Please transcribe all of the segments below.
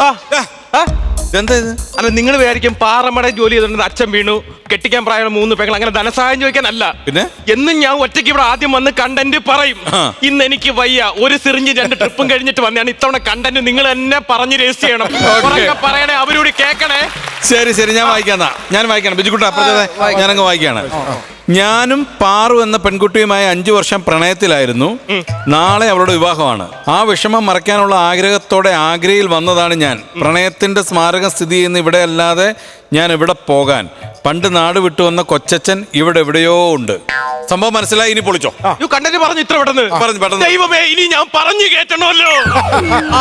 ആ, ആ. എന്താ ഇത്? അല്ല നിങ്ങൾ വിചാരിക്കും പാറമട ജോലി ചെയ്തിട്ടുണ്ട് അച്ഛൻ വീണു കെട്ടിക്കാൻ പ്രായമുള്ള മൂന്ന് പെങ്ങൾ അങ്ങനെ ധനസഹായം ചോദിക്കാനല്ല. പിന്നെ? എന്നും ഞാൻ ഒറ്റയ്ക്ക് ഇവിടെ ആദ്യം വന്ന് കണ്ടന്റ് പറയും. ആ. ഇന്ന് എനിക്ക് വയ്യ ഒരു സിറിഞ്ച് രണ്ട് ട്രിപ്പും കഴിഞ്ഞിട്ട് വന്നാണ് ഇത്തവണ കണ്ടന്റ് നിങ്ങൾ എന്നെ പറഞ്ഞ് രജിസ്റ്റർ ചെയ്യണം. ഉറക്കെ പറയണേ അവരോട് കേക്കണേ. ശരി ശരി ഞാൻ വായിക്കാം ഞാൻ വായിക്കണം. ബിജുക്കുട്ട അപ്പുറത്തെ ഞാനങ്ങ് വായിക്കാണ് ഞാനും പാറു എന്ന പെൺകുട്ടിയുമായി അഞ്ചു വർഷം പ്രണയത്തിലായിരുന്നു. നാളെ അവളുടെ വിവാഹമാണ്. ആ വിഷമം മറയ്ക്കാനുള്ള ആഗ്രഹത്തോടെ ആഗ്രയിൽ വന്നതാണ് ഞാൻ. പ്രണയത്തിന്റെ സ്മാരകം സ്ഥിതി ചെയ്യുന്ന ഇവിടെ അല്ലാതെ ഞാൻ ഇവിടെ പോകാൻ? പണ്ട് നാട് വിട്ടു വന്ന കൊച്ചച്ഛൻ ഇവിടെ എവിടെയോ ഉണ്ട്. സംഭവം മനസ്സിലായി ഇനി പൊളിച്ചോ യു കണ്ടന്റ് പറഞ്ഞു ഇത്ര പെട്ടെന്ന് പറഞ്ഞു, പെട്ടെന്ന്. ദൈവമേ ഇനി ഞാൻ പറഞ്ഞു കേട്ടണമല്ലോ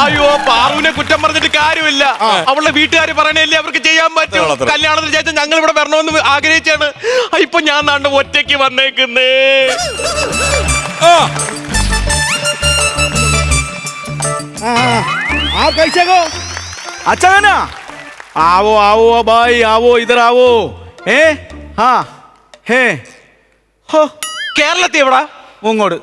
അയ്യോ പാറുവിനെ കുറ്റം പറഞ്ഞിട്ട് കാര്യമില്ല അവളുടെ വീട്ടുകാർ പറയണല്ലേ അവർക്ക് ചെയ്യാൻ പറ്റും അത്ര. കല്യാണത്തിന് ശേഷം ഞങ്ങൾ ഇവിടെ വരണമെന്ന് ആഗ്രഹിച്ചാണ് ആ, ഇപ്പൊ ഞാൻ നാണ്ട് ഒറ്റയ്ക്ക് വന്നേക്കുന്നേ आप कैसे हो अच्छा है ना आओ आओ भाई आओ इधर आओ ए हाँ है ഹോ കേരളത്തിൽ എവിടാ? മൂങ്ങോട്.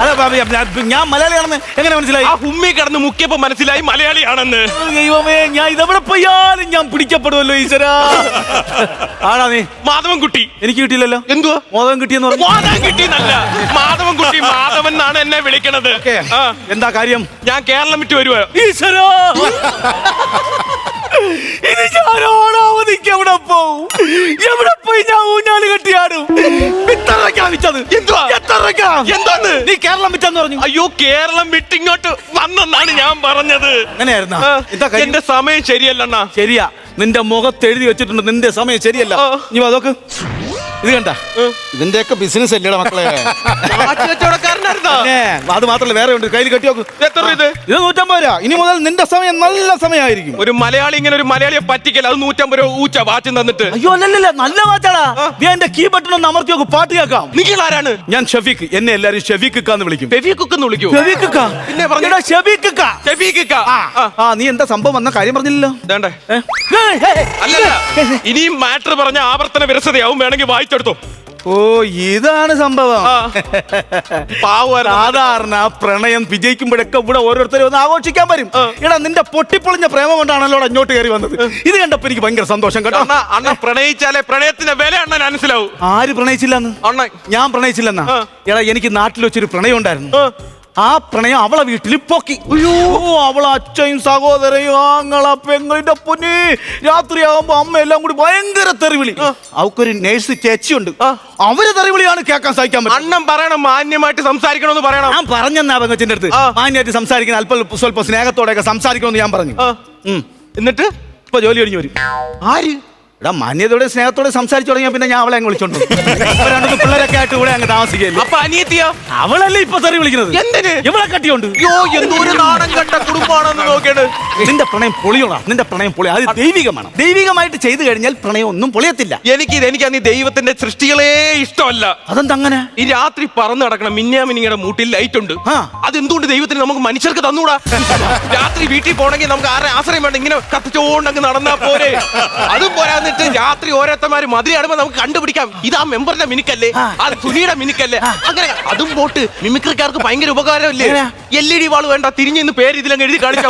അതെ ബാബി ഞാൻ- മലയാളിയാണെന്ന് എങ്ങനെ മനസ്സിലായി? ആ ഉമ്മി കടന്ന് മുക്കിയപ്പോ മനസ്സിലായി മലയാളിയാണെന്ന്. ദൈവമേ ഞാൻ ഇതെവിടെ പോയാലും ഞാൻ പിടിക്കപ്പെടുമല്ലോ ഈശ്വരാ. ആടാ നീ? മാധവൻ കുട്ടി. എനിക്ക് കിട്ടിയില്ലല്ലോ. എന്തുവാ? മാധവൻ കിട്ടിയെന്ന് പറഞ്ഞു. മാധവൻ കിട്ടിന്നല്ല മാധവൻകുട്ടി മാധവൻ എന്നാണ് എന്നെ വിളിക്കണത്. എന്താ കാര്യം? ഞാൻ കേരളം വിട്ട് വരുവാ. ഈശ്വരാ. ഇനി ഞാൻ ഓണാവതിക്ക് എവിടെ പോവും? എവിടെ പോയി ഞാൻ ഊഞ്ഞാൽ കെട്ടിയാടും എത്രക്കാ വിറ്റത്? എന്തുവാ? എത്രക്കാ എന്താന്ന്? നീ കേരളം വിറ്റെന്ന് പറഞ്ഞു. അയ്യോ കേരളം വിട്ടിങ്ങോട്ട് വന്നെന്നാണ് ഞാൻ പറഞ്ഞത്. അങ്ങനെയായിരുന്നാ? എന്താ കാര്യം? എന്റെ സമയം ശരിയല്ലണ്ണ. ശരിയാ. നിന്റെ മുഖത്ത് എഴുതി വെച്ചിട്ടുണ്ട്. നിന്റെ സമയം ശരിയല്ല. നീ അതൊക്കെ ഇത് കണ്ട? ഇതിന്റെയൊക്കെ ബിസിനസ് അല്ലേടാ മക്കളെ? അത് മാത്രല്ല വേറെ ഉണ്ട്. കയ്യിൽ കെട്ടി നോക്ക്. എത്ര ഇത്? ഇത് നൂറ്റമ്പത് രൂപ. ഇനി മുതൽ നിന്റെ സമയം നല്ല സമയമായിരിക്കും. ഒരു മലയാളി ഇങ്ങനെ ഒരു മലയാളിയെ പറ്റിക്കല്ല? അത് നൂറ്റമ്പത് രൂപ ഊച്ച വാച്ചും തന്നിട്ട്. അയ്യോ അല്ലല്ല നല്ല വാച്ചാടാ. നീ എന്റെ കീ ബട്ടൺ ഒന്ന് അമർത്തി നോക്ക് പാട്ട് കേൾക്കാം. നിങ്ങൾ ആരാണ്? ഞാൻ ഷഫീഖ്. എന്നെ എല്ലാരും ഷഫീഖ് എന്ന് വിളിക്കും. ഫെവിക്കുക്ക് വിളിക്കൂ. ഷഫീഖ് ഇക്ക. പിന്നെ പറഞ്ഞടാ എടാ. ഷെഫീഖിക്ക. ആ, നീ എന്താ സംഭവം വന്ന കാര്യം പറഞ്ഞില്ലല്ലോ? ഏ? അല്ലല്ല ഇനിയും മാറ്റർ പറഞ്ഞ ആവർത്തന വിരസതയാവും വേണമെങ്കിൽ വായിച്ചെടുത്തോ ഓ ഇതാണ് സംഭവം. സാധാരണ പ്രണയം വിജയിക്കുമ്പോഴൊക്കെ ഇവിടെ ഓരോരുത്തരും ഒന്ന് ആഘോഷിക്കാൻ വരും. ഇടാ എടാ നിന്റെ പൊട്ടിപ്പൊളിഞ്ഞ പ്രേമം കൊണ്ടാണല്ലോ അങ്ങോട്ട് കയറി വന്നത്. ഇത് കണ്ടപ്പോ എനിക്ക് ഭയങ്കര സന്തോഷം കേട്ടോ. അണ്ണ അണ്ണ പ്രണയിച്ചാലേ പ്രണയത്തിന്റെ വില അണ്ണൻ മനസ്സിലാവും. ആര് പ്രണയിച്ചില്ലെന്ന്? അണ്ണ ഞാൻ പ്രണയിച്ചില്ലെന്നാ. എടാ എനിക്ക് നാട്ടിൽ വെച്ചൊരു പ്രണയം ഉണ്ടായിരുന്നു. ആ. പ്രണയം അവളെ വീട്ടിൽ പൊക്കി. അയ്യോ. അവളെ അച്ഛയും സഹോദരയും ആങ്ങള പെങ്ങളുടെ പൊന്നി. രാത്രിയാകുമ്പോ അമ്മ എല്ലാം കൂടി ഭയങ്കര തെറിവിളി. അവക്കൊരു നേഴ്സ് ചേച്ചിയുണ്ട്. അവർ തെറിവിളിയാണ് കേൾക്കാൻ സഹിക്കാൻ പറ്റും അണ്ണൻ പറയണം മാന്യമായിട്ട് സംസാരിക്കണമെന്ന് പറയണം. ഞാൻ പറഞ്ഞെന്നാ പെങ്ങച്ചിന്റെ അടുത്ത്. മാന്യമായിട്ട് സംസാരിക്കുന്ന അല്പം സ്വല്പം സ്നേഹത്തോടെയൊക്കെ സംസാരിക്കണമെന്ന് ഞാൻ പറഞ്ഞു. എന്നിട്ട്? ഇപ്പൊ ജോലി കഴിഞ്ഞു വരും. ആര്? എടാ മാന്യതയോടെ സ്നേഹത്തോടെ സംസാരിച്ചു തുടങ്ങിയ പിന്നെ ഞാൻ അവളെ അങ്ങ് വിളിച്ചോണ്ട് രണ്ടു പിള്ളേരൊക്കെ ആയിട്ട് ഇവിടെ അങ്ങ് താമസിക്കല്ലേ അപ്പൊ അനിയത്തിയോ? അവളല്ലേ ഇപ്പൊ തെറി വിളിക്കുന്നത്? എന്തിന്? ഇവളെ കട്ടിയുണ്ട്. എന്തോരം നാണം കണ്ട കുടുംബമാണെന്ന് നോക്കേണ്ട നിന്റെ പ്രണയം പൊളിയോടാ നിന്റെ പ്രണയം പൊളി. അത് ദൈവികമാണ്. ദൈവികമായിട്ട് ചെയ്തു കഴിഞ്ഞാൽ പ്രണയം ഒന്നും പൊളിയത്തില്ല. എനിക്ക് എനിക്ക് അന്ന് ദൈവത്തിന്റെ സൃഷ്ടികളെ ഇഷ്ടമല്ല. അതെന്താ അങ്ങനെ ഈ രാത്രി പറന്ന് നടക്കണം മിന്നാമിനിങ്ങയുടെ മൂട്ടിൽ ലൈറ്റ് ഉണ്ട് ആ. അതെന്തുകൊണ്ട് ദൈവത്തിന് നമുക്ക് മനുഷ്യർക്ക് തന്നൂടാ? രാത്രി വീട്ടിൽ പോണെങ്കിൽ നമുക്ക് ആരെ ആശ്രയം വേണ്ട? ഇങ്ങനെ കത്തിച്ചോണ്ടങ്ങ് നടന്നാ പോരെ. അതും പോരാന്നിട്ട് രാത്രി ഓരോരുത്തന്മാര് മതിയാടുമ്പോ നമുക്ക് കണ്ടുപിടിക്കാം. ഇതാ മെമ്പറിന്റെ മിനുക്കല്ലേ? അത് സുനിയുടെ മിനുക്കല്ലേ? അങ്ങനെ അതും പോട്ട് മിമിക്രിക്കാർക്ക് ഭയങ്കര ഉപകാരമല്ലേ? എൽ ഇ ഡി വാൾ വേണ്ട തിരിഞ്ഞു ഇന്ന് പേര് ഇതിലങ്ങ് എഴുതി കാണിച്ചു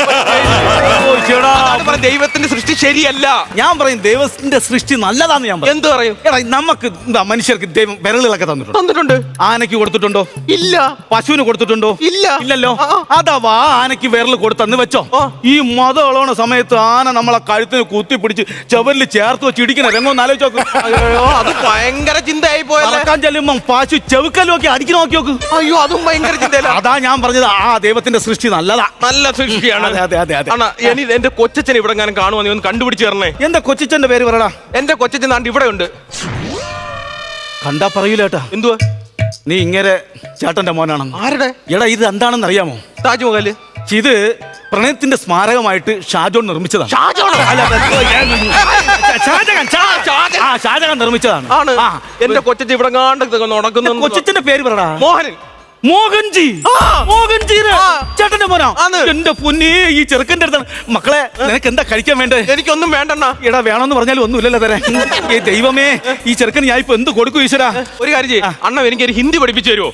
ദൈവത്തിന്റെ സൃഷ്ടി ശരിയല്ല. ഞാൻ പറയും ദൈവത്തിന്റെ സൃഷ്ടി നല്ലതാന്ന് ഞാൻ എന്ത് പറയും? എടാ നമുക്ക് എന്താ മനുഷ്യർക്ക് ദൈവം വിരലുകളൊക്കെ തന്നിട്ടുണ്ട്? തന്നിട്ടുണ്ട്. ആനയ്ക്ക് കൊടുത്തിട്ടുണ്ടോ? ഇല്ല. പശുവിന് കൊടുത്തിട്ടുണ്ടോ? ഇല്ല. ഇല്ലല്ലോ? അതാ വാ അഥവാ ആനയ്ക്ക് വിരൽ കൊടുത്തെന്ന് വെച്ചോ. ഈ മതം ഇളവണ സമയത്ത് ആന നമ്മളെ കഴുത്തിന് കുത്തി പിടിച്ച് ചവരിൽ ചേർത്ത് വെച്ച് ഇടിക്കുന്ന രംഗം ആലോചിച്ച് നോക്ക്. അയ്യോ അത് ഭയങ്കര ചിന്തയായി പോയല്ലേ? നടക്കാൻ ചെല്ലുമ്പം പാശു ചെവുക്കൽ നോക്കി അടിക്കി നോക്കി നോക്ക്. അയ്യോ അതും ഭയങ്കര ചിന്തയല്ല? അതാ ഞാൻ പറഞ്ഞത്. ആ ദൈവത്തിന്റെ സൃഷ്ടി നല്ലതാ. നല്ല സൃഷ്ടിയാണ്. അതെ, അതെ, അതെ, അതെ. അണ്ണാ ഇനി എന്റെ കൊച്ചച്ഛൻ ഇവിടെ ഞാൻ കാണുവാ നീ ഒന്ന് കണ്ടുപിടിച്ച് തരണേ. എന്റെ കൊച്ചിച്ചന്റെ പേര് പറയടാ എന്റെ കൊച്ചച്ഛൻ നാണ്ട് ഇവിടെ ഉണ്ട്. കണ്ടാ പറയൂലേട്ടാ എന്തുവാ? നീ ഇങ്ങനെ ചേട്ടന്റെ മോനാണെന്ന്. ആരുടെ? എടാ ഇത് എന്താണെന്ന് അറിയാമോ? താജ്മഹൽ. ഇത് പ്രണയത്തിന്റെ സ്മാരകമായിട്ട് ഷാജോൺ നിർമ്മിച്ചതാണ്. ഷാജഹാനോ? അല്ല, ഷാജഹാൻ, ഷാ- ഷാജഹാൻ. ആ, ഷാജഹാൻ നിർമ്മിച്ചതാണ്. ആണ്. ആ, എന്റെ കൊച്ചച്ഛൻ ഇവിടെ കാണ്ട് നടക്കുന്നു പേര് പറടാ. മോഹനൻ മോഹൻജി. മോഹൻജിയുടെ. ചേട്ടന്റെ മോനാ. എന്റെ പൊന്നേ ഈ ചെറുക്കന്റെ അടുത്താണ്. മക്കളെ നിനക്ക് എന്താ കഴിക്കാൻ വേണ്ടേ? എനിക്കൊന്നും വേണ്ടണ്ണ. എടാ വേണമെന്ന് പറഞ്ഞാലും ഒന്നുമില്ലല്ലോ തരാൻ ഏ ദൈവമേ ഈ ചെറുക്കൻ ഞാൻ ഇപ്പൊ എന്ത് കൊടുക്കും ഈശ്വരാ? ഒരു കാര്യം ചെയ്യ. അണ്ണ എനിക്ക് ഒരു ഹിന്ദി പഠിപ്പിച്ചു തരുമോ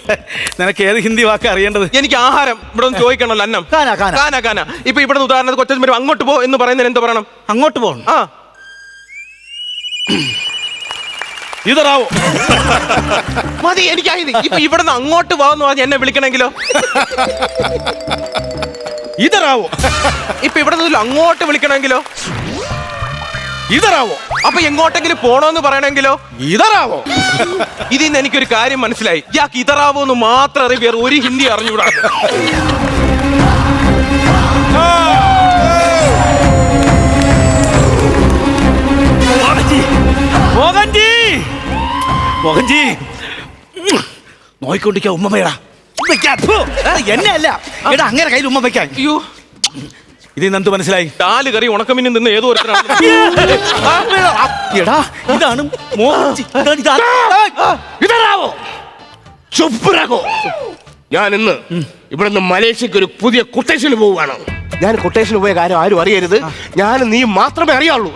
നിനക്ക് ഏത് ഹിന്ദി വാക്ക് അറിയേണ്ടത്? എനിക്ക് ആഹാരം ഇവിടെ ഒന്ന് ചോദിക്കണല്ലോ അന്നം. കാന, കാന. കാന കാന. ഇപ്പൊ ഇവിടെ ഉദാഹരണത്തിന് കൊച്ചു അങ്ങോട്ട് പോ എന്ന് പറയുന്നതിന് എന്ത് പറയണം? അങ്ങോട്ട് പോകണം. ആ. ഇതറാവോ. മതി എനിക്കായത് ഇപ്പൊ ഇവിടുന്ന് അങ്ങോട്ട് പോകാന്ന് പറഞ്ഞ് എന്നെ വിളിക്കണമെങ്കിലോ ഇതറാവോ. ഇപ്പൊ ഇവിടെ നിന്ന് അങ്ങോട്ട് വിളിക്കണമെങ്കിലോ ഇതറാവോ. അപ്പൊ എങ്ങോട്ടെങ്കിലും പോണോന്ന് പറയണമെങ്കിലോ ഇതറാവോ. ഇതിൽ നിന്ന് എനിക്കൊരു കാര്യം മനസ്സിലായി. ഇയാൾക്ക് ഇതറാവോ എന്ന് മാത്രം അറിയ ഒരു ഹിന്ദി അറിഞ്ഞൂടാ മോഹൻജി നോയിക്കൊണ്ടിരിക്ക ഉമ്മ വേടാ എന്നെ അല്ല. എടാ അങ്ങനെ കയ്യിൽ ഉമ്മ വയ്ക്കാൻ അയ്യോ. ഇതിൽ നിന്ന് എന്ത് മനസ്സിലായി? ഡാൽ കറി ഉണക്കമീൻ നിന്ന് ഏതോ എടാ ഇതാണ് ഇതാണ് ചുപ്പുറാകോ ഞാൻ ഇന്ന് ഇവിടുന്ന് മലേഷ്യക്ക് ഒരു പുതിയ കൊട്ടേഷന് പോവുകയാണ്. ഞാൻ കൊട്ടേഷന് പോയ കാര്യം ആരും അറിയരുത്. ഞാൻ നീ മാത്രമേ അറിയാവുള്ളൂ.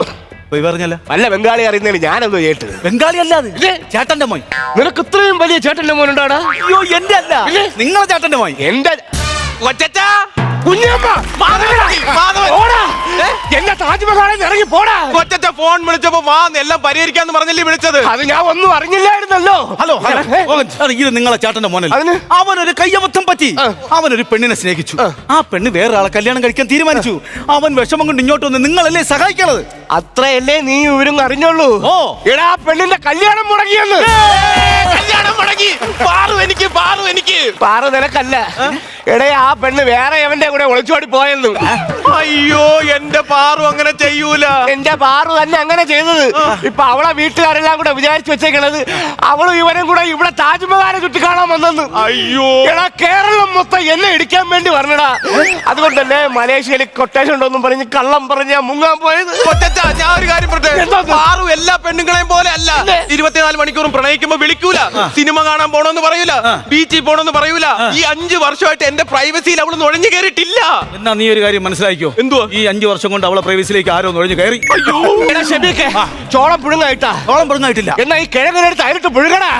പോയി പറഞ്ഞല്ല. വല്ല ബംഗാളി അറിയുന്നതിന് ഞാനെന്തോ ചേട്ടൻ ബംഗാളി അല്ലാതെ ഇല്ലേ? ചേട്ടന്റെ മോൻ. നിനക്ക് ഇത്രയും വലിയ ചേട്ടന്റെ മോനുണ്ടാടാ? അയ്യോ എന്റെ അല്ല. നിങ്ങളെ ചേട്ടന്റെ മോൻ. എന്റെ കൊച്ചച്ചാ കുഞ്ഞമ്മ? എന്നെ താജ്മഹാളിൽ ഇറങ്ങി പോടാ. കൊച്ചത്തെ ഫോൺ വിളിച്ചപ്പോ വാ എല്ലാം പരിഹരിക്കാന്ന് പറഞ്ഞില്ലേ വിളിച്ചത്? അത് ഞാൻ ഒന്നും അറിഞ്ഞില്ലായിരുന്നല്ലോ. ഹലോ ഇത് നിങ്ങളെ ചേട്ടന്റെ അതിന്? അവനൊരു കയ്യബദ്ധം പറ്റി. അവനൊരു പെണ്ണിനെ സ്നേഹിച്ചു. ആ. പെണ്ണ് വേറെ ആളെ കല്യാണം കഴിക്കാൻ തീരുമാനിച്ചു. അവൻ വിഷമം കൊണ്ട് ഇങ്ങോട്ട് വന്ന് നിങ്ങളല്ലേ സഹായിക്കണത്? അത്രയല്ലേ നീ ഇവരും അറിഞ്ഞുള്ളൂ. ഓ. എടാ പെണ്ണിന്റെ കല്യാണം മുടങ്ങിയെന്ന്. കല്യാണം മുടങ്ങി. പാറു എനിക്ക് പാറു എനിക്ക്. പാറു നിനക്കല്ല. എടേ ആ പെണ്ണ് വേറെ എവന്റെ കൂടെ ഒളിച്ചോടി പോയെന്ന്. അയ്യോ എന്റെ പാറു അങ്ങനെ ചെയ്യൂല. എന്റെ പാറു തന്നെ അങ്ങനെ ചെയ്തത്. ഇപ്പൊ അവളെ വീട്ടുകാരെല്ലാം കൂടെ വിചാരിച്ചു വെച്ചേക്കണത്. അവളും ഇവനും കൂടെ ഇവിടെ താജ്മഹാലെ ചുറ്റി കാണാൻ വന്നെന്ന്. അയ്യോ. എടാ കേരളം മൊത്തം എന്നെ ഇടിക്കാൻ വേണ്ടി പറഞ്ഞടാ തന്നെ മലേഷ്യയിൽ കൊട്ടേഷൻ ഉണ്ടോന്നും പറഞ്ഞ് കള്ളം പറഞ്ഞ മുങ്ങാൻ പോയത്. ഞാൻ ഒരു കാര്യം പാറു എല്ലാ പെണ്ണുങ്ങളെയും പോലെ അല്ല? ഇരുപത്തിനാല് മണിക്കൂറും പ്രണയിക്കുമ്പോ വിളിക്കൂല. സിനിമ കാണാൻ പോണോന്ന് പറയൂല. ബീച്ചിൽ പോണോന്ന് പറയൂല. ഈ അഞ്ചു വർഷമായിട്ട് എന്റെ പ്രൈവസിയിൽ അവൾ നുഴഞ്ഞു കയറിയിട്ടില്ല. എന്നാ നീ ഒരു കാര്യം മനസ്സിലാക്കിയോ എന്തോ ഈ അഞ്ചു വർഷം കൊണ്ട് അവളെ പ്രൈവസിയിലേക്ക് ആരോ നുഴഞ്ഞു കയറി. എടാ ഷെബീക്കെ ചോളം പുഴുങ്ങായിട്ടാ. ഓളം പെടുന്നായിട്ടില്ല എന്നാ ഈ കിഴങ്ങിനടുത്ത് അതിലിട്ട് പുഴുകടാ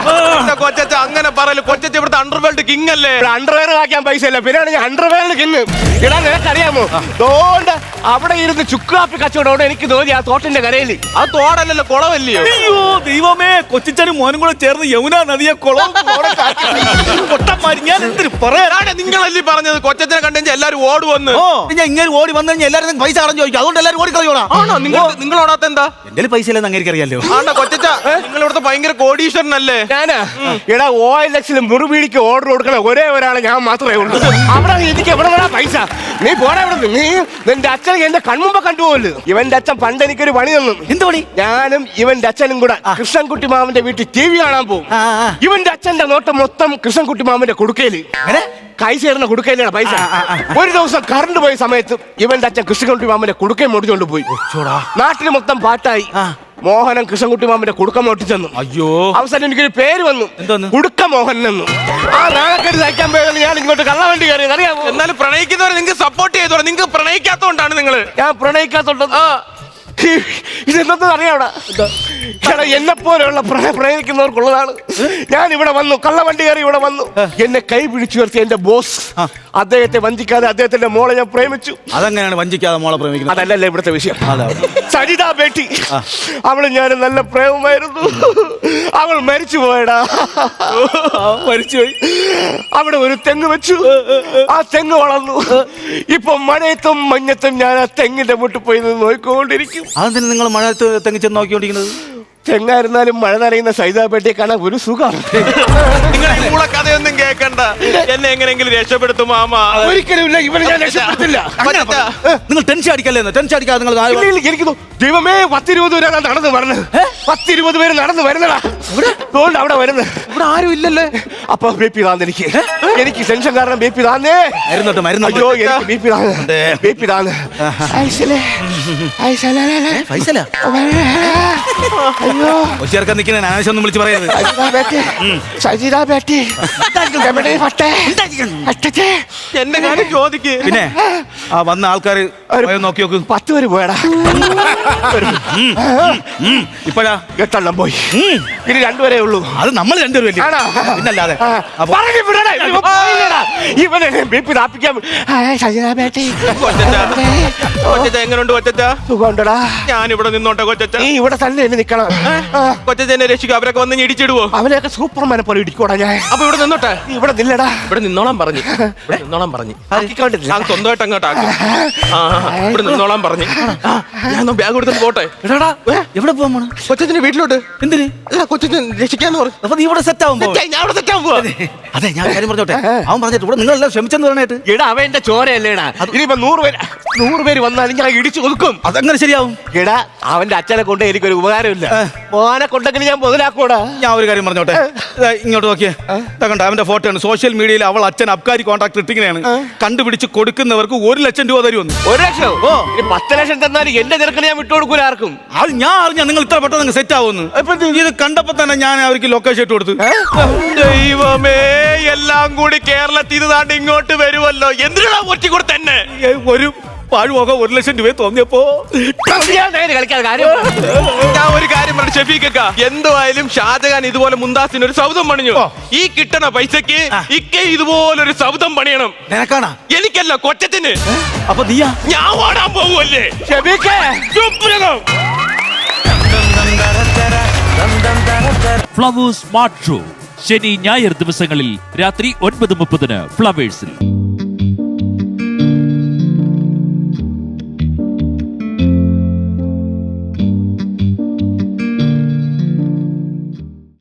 കൊച്ചച്ച അങ്ങനെ പറയൽ. കൊച്ചച്ച ഇവിടുത്തെ അണ്ടർവേൾഡ് കിങ് അല്ലേ? അണ്ടർവെയർ വാക്കാൻ പൈസ ഇല്ല പിന്നെ ഞാൻ അണ്ടർവെയറിന് കിന്ന് ഇടാ നിനക്കറിയാമോ? തോണ്ട അവിടെ ഇരുന്ന് ചുക്കാപ്പി കച്ചവടം എനിക്ക് തോന്നി ആ തോട്ടിന്റെ കരയിൽ ആ തോടല്ലല്ലോ കുളമല്ലയോ? അയ്യോ ദൈവമേ കൊച്ചിച്ചനും മോനും കൂടെ ചേർന്ന് യമുന നദിയെ കുളവും പൊട്ടന്മാര് ഞാൻ എന്തിനു പറയാ അതാണ് നിങ്ങളല്ലേ പറഞ്ഞത് കൊച്ചച്ചനെ കണ്ടെങ്കിൽ എല്ലാരും ഓടുവന്ന് ഓ. പിന്നെ ഇങ്ങനെ ഓടി വന്നു കഴിഞ്ഞാൽ എല്ലാവരും പൈസ അടഞ്ഞു ചോദിക്കും. അതുകൊണ്ട് എല്ലാവരും ഓടി കളിയോ ആണോ? നിങ്ങൾ നിങ്ങൾ ഓടാത്ത എന്താ എന്റെ പൈസ ഇല്ലെന്ന് അങ്ങനെ അറിയാലോ ആണോ കൊച്ചച്ച നിങ്ങൾ ഇവിടുത്തെ ഭയങ്കര കോടീശ്വരനല്ലേ? ഞാനാ? എടാ ഓ എൽ എക്സിൽ മുറിവീടിക്ക് ഓർഡർ കൊടുക്കണ ഒരേ ഒരാളെ ഞാൻ മാത്രമേ ഉള്ളൂ. അവിടെ എനിക്ക് എവിടെ വേണ പൈസ. നീ പോടാ ഇവിടെ നീ നിന്റെ അച്ഛൻ എന്റെ കൺമുമ്പ് കണ്ടുപോകല്ലോ. ഇവന്റെ അച്ഛൻ പണ്ട് എനിക്കൊരു പണി തന്നു. എന്ത് പണി? ഞാനും ഇവന്റെ അച്ഛനും കൂടെ കൃഷ്ണൻകുട്ടി മാമന്റെ വീട്ടിൽ ടി വി കാണാൻ പോകും. ഇവന്റെ അച്ഛന്റെ നോട്ടം മൊത്തം കൃഷ്ണൻകുട്ടി മാമന്റെ കൊടുക്കയിൽ. കൈ ചേർന്ന കൊടുക്കയിലാണ് പൈസ. ഒരു ദിവസം കറണ്ട് പോയ സമയത്ത് ഇവന്റെ അച്ഛൻ കൃഷ്ണൻകുട്ടി മാമന്റെ കുടുക്കയും മുടിച്ചോണ്ട് പോയി. നാട്ടിൽ മൊത്തം പാട്ടായി. മോഹനൻ കൃഷ്ണൻകുട്ടി മാമന്റെ കുടുക്കം മോട്ടിച്ചെന്നു അയ്യോ. അവസാനം എനിക്കൊരു പേര് വന്നു? കുടുക്ക മോഹൻ എന്ന്. ആ നാണക്കേട് സഹിക്കാൻ പോയത് ഞാൻ ഇങ്ങോട്ട് കള്ളവണ്ടി കയറിയത് അറിയാമോ എന്നാലും പ്രണയിക്കുന്നവരെ നിങ്ങൾക്ക് സപ്പോർട്ട് ചെയ്തോ നിങ്ങൾക്ക് പ്രണയിക്കാത്തോണ്ടാണ് നിങ്ങൾ ഞാൻ പ്രണയിക്കാത്തോണ്ട് ആ ഇതെന്തെന്ന് അറിയാവിടെ? എടാ എന്നെ പോലെയുള്ള പ്രണയ പ്രണയിക്കുന്നവർക്കുള്ളതാണ് ഞാൻ ഇവിടെ വന്നു കള്ളവണ്ടി കയറി ഇവിടെ വന്നു. എന്നെ കൈ പിടിച്ചു വരുത്തി എന്റെ ബോസ് അദ്ദേഹത്തെ വഞ്ചിക്കാതെ അദ്ദേഹത്തിന്റെ മോളെ ഞാൻ പ്രേമിച്ചു. അതെങ്ങനെയാണ് വഞ്ചിക്കാതെ മോളെ പ്രേമിക്കുന്നത്? അതല്ലല്ലേ ഇവിടുത്തെ വിഷയം. സരിത ബേട്ടി അവൾ ഞാൻ നല്ല പ്രേമമായിരുന്നു. അവൾ മരിച്ചു പോയടാ. മരിച്ചുപോയി. അവിടെ ഒരു തെങ്ങ് വെച്ചു. ആ തെങ്ങ് വളർന്നു. ഇപ്പൊ മഴയത്തും മഞ്ഞത്തും ഞാൻ ആ തെങ്ങിന്റെ മുട്ടിൽ പോയി നിന്ന് നോക്കിക്കൊണ്ടിരിക്കും. അതെന്തിനു നിങ്ങൾ മഴയത്ത് തെങ്ങിച്ചെന്ന് നോക്കിക്കൊണ്ടിരിക്കുന്നത്? തെങ്ങായിരുന്നാലും മഴ നനയുന്ന സൈതാപേട്ടയെ കാണാൻ ഒരു സുഖം. നിങ്ങൾ ഈ കഥയൊന്നും കേക്കണ്ട. എന്നെ എങ്ങനെയെങ്കിലും രക്ഷപ്പെടുത്തും മാമ. ഒരിക്കലും ഇല്ല ഇവനെ ഞാൻ രക്ഷപ്പെടുത്തില്ല. നിങ്ങൾ ടെൻഷൻ അടിക്കല്ലേ ടെൻഷൻ അടിക്കാതെ നിങ്ങൾ ഇല്ല, ഇല്ല, എനിക്ക് തോ- ദൈവമേ പത്തിരുപത് പേരാണ് നടന്ന് വരുന്നത് പത്തിരുപത് പേര് നടന്ന് വരുന്നടാ തോണ്ട് അവിടെ വരുന്നത് ഇവിടെ ആരും ഇല്ലല്ലേ? അപ്പൊ ബി പി താന്ന് എനിക്ക്. എനിക്ക് ടെൻഷൻ കാരണം ബി പി താന്നേ മരുന്നുണ്ട് മരുന്നുണ്ട്. അയ്യോ എനിക്ക് ബി പി താന്ന് ബി പി താന്ന് ഐസലേ ഐസലേ പൈസല ഒച്ചേർക്കാൻ നിൽക്കുന്ന ആവശ്യം ഒന്നും വിളിച്ച് പറയരുത്. സജിതാ ബേട്ടി. എന്റെ കാര്യം ചോദിക്ക്. പിന്നെ ആ വന്ന ആൾക്കാർ നോക്കി നോക്ക്. പത്ത് പേര് പോയടാ. ഇപ്പഴാ? എട്ടെണ്ണം പോയി. ഇനി രണ്ടുപേരേ ഉള്ളൂ. അത് നമ്മൾ രണ്ടുപേരും? പിന്നല്ലാതെ. ഇവനെ എങ്ങനെയുണ്ട് കൊച്ചച്ച സുഖമുണ്ടടാ. ഞാൻ ഇവിടെ നിന്നോട്ടെ കൊച്ചച്ച. നീ ഇവിടെ തന്നെ ഇനി നിക്കണം ആ, കൊച്ചച്ചനെ രക്ഷിക്കും അവരൊക്കെ വന്ന് ഇടിച്ചിടുവോ അവനെയൊക്കെ സൂപ്പർമാനെ പോലെ ഇടിക്കൂടാ ഞാൻ. അപ്പൊ ഇവിടെ നിന്നോട്ടെ? നീ ഇവിടെ നില്ലടാ. ഇവിടെ നിന്നോളാൻ പറഞ്ഞു. ഇവിടെ നിന്നോളാൻ പറഞ്ഞു. ഞാൻ സ്വന്തമായിട്ട് അങ്ങോട്ട് ആക്കും. ഇവിടെ നിന്നോളാൻ പറഞ്ഞു. ഞാൻ ബാഗ് എടുത്തിട്ട് പോട്ടെ? എടാടാ എവിടെ പോണ്? കൊച്ചച്ചന്റെ വീട്ടിലോട്ട്. എന്തിന്? അല്ല കൊച്ചച്ചൻ രക്ഷിക്കാന്ന് പറഞ്ഞു. അപ്പൊ നീ ഇവിടെ സെറ്റ് ആവുമ്പോ തെറ്റായി, ഞാൻ ഇവിടെ സെറ്റ് ആവും അതെ. ഞാൻ കാര്യം പറഞ്ഞോട്ടെ? അവൻ പറഞ്ഞിട്ട് ഇവിടെ നിങ്ങളെല്ലാം ശ്രമിച്ചെന്ന് പറഞ്ഞിട്ട്? എടാ അവന്റെ ചോരയല്ലേടാ. ഇനിയിപ്പോ നൂറ് പേര് നൂറ് പേര് വന്നാലും ഞാൻ ഇടിച്ചു ഒതുക്കും അതങ്ങനെ ശരിയാവും? എടാ അവന്റെ അച്ഛനെ കൊണ്ട് എനിക്കൊരു ഉപകാരമില്ല മോനെ കൊണ്ടെങ്കിൽ ഞാൻ മുതലാക്കൂടാ. ഞാൻ ഒരു കാര്യം പറഞ്ഞോട്ടെ? ഇങ്ങോട്ട് നോക്കിയേ. ഇതാ കണ്ടോ അവന്റെ ഫോട്ടോ ആണ് സോഷ്യൽ മീഡിയയിൽ അവൾ അച്ഛൻ അബ്കാരി കോൺട്രാക്ട് ഇട്ടിങ്ങനെയാണ് കണ്ടുപിടിച്ച് കൊടുക്കുന്നവർക്ക് ഒരു ലക്ഷം രൂപ തരുമെന്ന്. ഒരു ലക്ഷം? ഓ ഇനി പത്ത് ലക്ഷം തന്നാൽ എന്റെ ചെറുക്കനെ ഞാൻ വിട്ടുകൊടുക്കൂല ആർക്കും. അത് ഞാൻ അറിഞ്ഞ നിങ്ങൾ ഇത്ര പെട്ടെന്ന് സെറ്റ് ആവുമെന്ന്. ഇത് കണ്ടപ്പോ തന്നെ ഞാൻ അവർക്ക് ലൊക്കേഷൻ ഇട്ട് കൊടുത്തു. ദൈവമേ എല്ലാം കൂടി കേരളത്തിൽ നിന്ന് ഇങ്ങോട്ട് വരുമല്ലോ. എന്തിനാ ഒറ്റ കൊടുത്തന്നെ തന്നെ ഒരു പാഴ്മുഖം ഒരു ലക്ഷം രൂപ തോന്നിയപ്പോ കളിക്കാതെ കാര്യം ഞാൻ ഒരു കാര്യം പറഞ്ഞു ഷെഫീഖക്ക എന്തുവായാലും ഷാജഹാൻ ഇതുപോലെ മുന്താസിന് ഒരു സൗദം പണിഞ്ഞു. ഈ കിട്ടണ പൈസക്ക് ഇക്കെ ഇതുപോലെ ഒരു സൗദം പണിയണം. നിനക്കാണാ? എനിക്കല്ല കൊച്ചത്തിന്. അപ്പൊ നീയാ? ഞാൻ ഓടാൻ പോകുമല്ലേ ഫ്ലവേഴ്സ് സ്മാർട്ട് ഷോ. ശനി ഞായർ ദിവസങ്ങളിൽ രാത്രി ഒൻപത് മുപ്പതിന് ഫ്ലവേഴ്സിൽ.